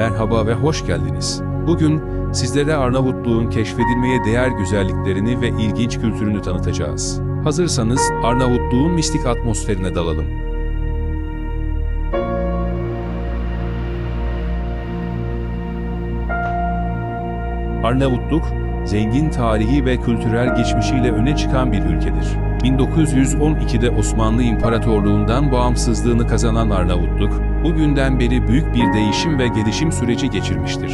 Merhaba ve hoş geldiniz. Bugün sizlere Arnavutluğun keşfedilmeye değer güzelliklerini ve ilginç kültürünü tanıtacağız. Hazırsanız Arnavutluğun mistik atmosferine dalalım. Arnavutluk, zengin tarihi ve kültürel geçmişiyle öne çıkan bir ülkedir. 1912'de Osmanlı İmparatorluğundan bağımsızlığını kazanan Arnavutluk, bugünden beri büyük bir değişim ve gelişim süreci geçirmiştir.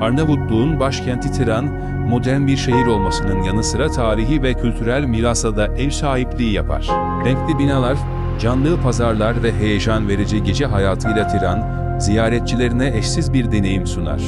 Arnavutluğun başkenti Tiran, modern bir şehir olmasının yanı sıra tarihi ve kültürel mirasa da ev sahipliği yapar. Renkli binalar, canlı pazarlar ve heyecan verici gece hayatıyla Tiran, ziyaretçilerine eşsiz bir deneyim sunar.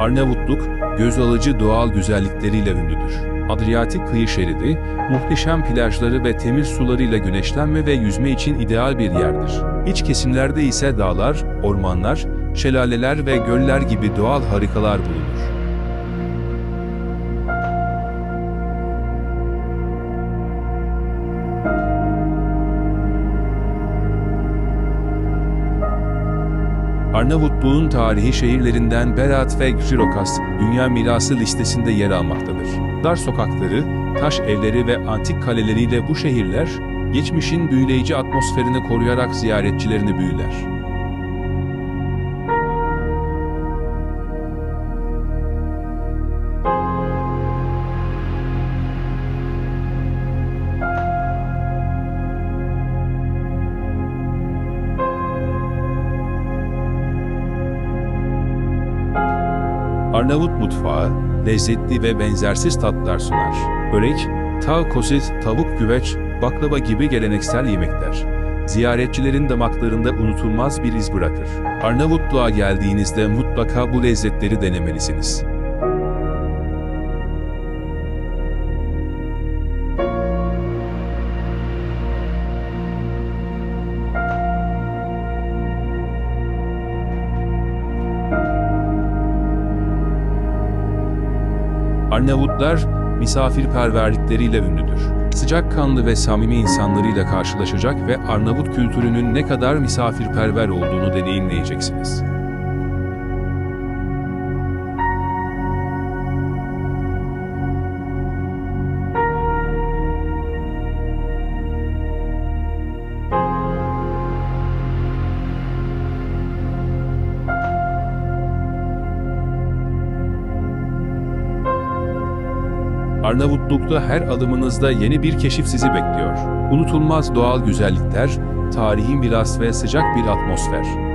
Arnavutluk, göz alıcı doğal güzellikleriyle ünlüdür. Adriyatik kıyı şeridi, muhteşem plajları ve temiz sularıyla güneşlenme ve yüzme için ideal bir yerdir. İç kesimlerde ise dağlar, ormanlar, şelaleler ve göller gibi doğal harikalar bulunur. Arnavutluğun tarihi şehirlerinden Berat ve Girokas, Dünya Mirası listesinde yer almaktadır. Dar sokakları, taş evleri ve antik kaleleriyle bu şehirler, geçmişin büyüleyici atmosferini koruyarak ziyaretçilerini büyüler. Arnavut mutfağı, lezzetli ve benzersiz tatlar sunar. Börek, tav kosit, tavuk güveç, baklava gibi geleneksel yemekler. Ziyaretçilerin damaklarında unutulmaz bir iz bırakır. Arnavutluğa geldiğinizde mutlaka bu lezzetleri denemelisiniz. Arnavutlar misafirperverlikleriyle ünlüdür. Sıcakkanlı ve samimi insanlarıyla karşılaşacak ve Arnavut kültürünün ne kadar misafirperver olduğunu deneyimleyeceksiniz. Arnavutluk'ta her adımınızda yeni bir keşif sizi bekliyor. Unutulmaz doğal güzellikler, tarihi miras ve sıcak bir atmosfer.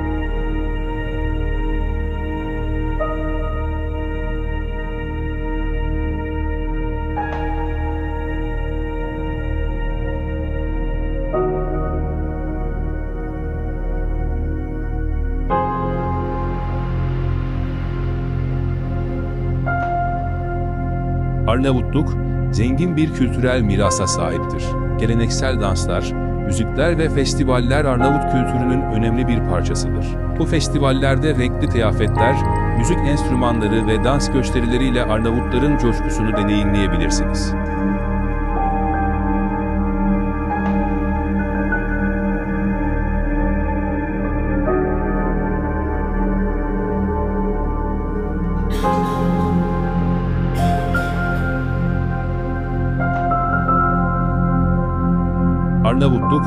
Arnavutluk, zengin bir kültürel mirasa sahiptir. Geleneksel danslar, müzikler ve festivaller Arnavut kültürünün önemli bir parçasıdır. Bu festivallerde renkli kıyafetler, müzik enstrümanları ve dans gösterileriyle Arnavutların coşkusunu deneyimleyebilirsiniz. Arnavutluk,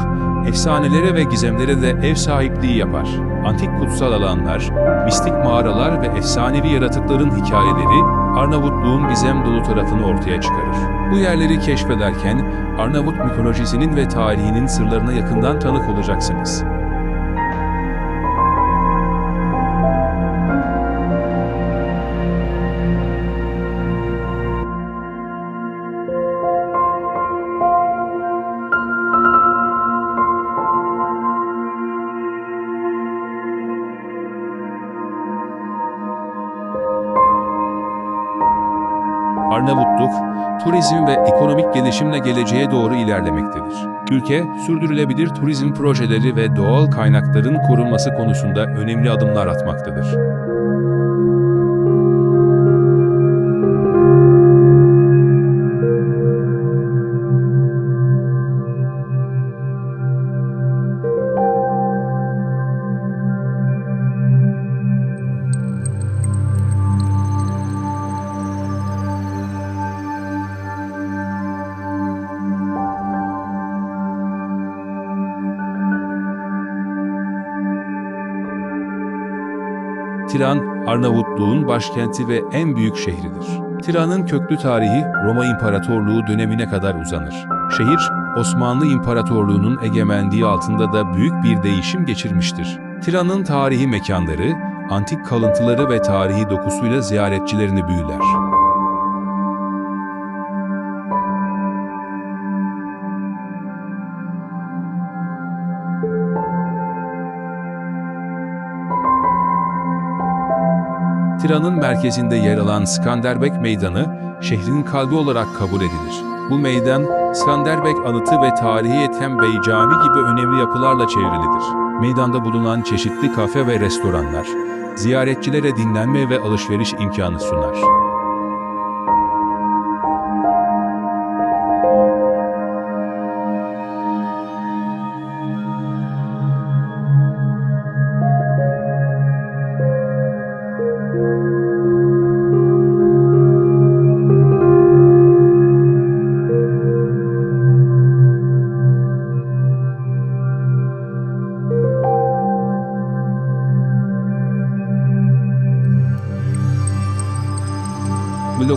efsanelere ve gizemlere de ev sahipliği yapar. Antik kutsal alanlar, mistik mağaralar ve efsanevi yaratıkların hikayeleri, Arnavutluğun gizem dolu tarafını ortaya çıkarır. Bu yerleri keşfederken, Arnavut mitolojisinin ve tarihinin sırlarına yakından tanık olacaksınız. Arnavutluk, turizm ve ekonomik gelişimle geleceğe doğru ilerlemektedir. Ülke, sürdürülebilir turizm projeleri ve doğal kaynakların korunması konusunda önemli adımlar atmaktadır. Tiran, Arnavutluğun başkenti ve en büyük şehridir. Tiran'ın köklü tarihi Roma İmparatorluğu dönemine kadar uzanır. Şehir, Osmanlı İmparatorluğu'nun egemenliği altında da büyük bir değişim geçirmiştir. Tiran'ın tarihi mekanları, antik kalıntıları ve tarihi dokusuyla ziyaretçilerini büyüler. Tiran'ın merkezinde yer alan Skanderbeg Meydanı, şehrin kalbi olarak kabul edilir. Bu meydan, Skanderbeg anıtı ve tarihi Ethem Bey Cami gibi önemli yapılarla çevrilidir. Meydanda bulunan çeşitli kafe ve restoranlar, ziyaretçilere dinlenme ve alışveriş imkanı sunar.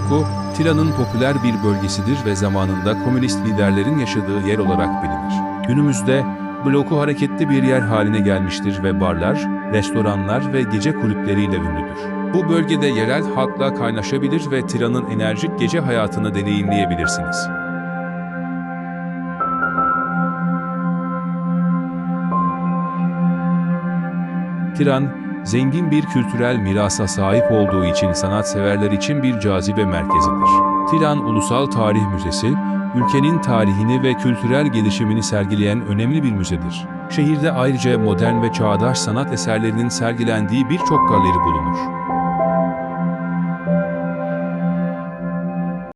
Mloko, Tiran'ın popüler bir bölgesidir ve zamanında komünist liderlerin yaşadığı yer olarak bilinir. Günümüzde Bloku hareketli bir yer haline gelmiştir ve barlar, restoranlar ve gece kulüpleriyle ünlüdür. Bu bölgede yerel halkla kaynaşabilir ve Tiran'ın enerjik gece hayatını deneyimleyebilirsiniz. Tiran, zengin bir kültürel mirasa sahip olduğu için sanatseverler için bir cazibe merkezidir. Tiran Ulusal Tarih Müzesi, ülkenin tarihini ve kültürel gelişimini sergileyen önemli bir müzedir. Şehirde ayrıca modern ve çağdaş sanat eserlerinin sergilendiği birçok galeri bulunur.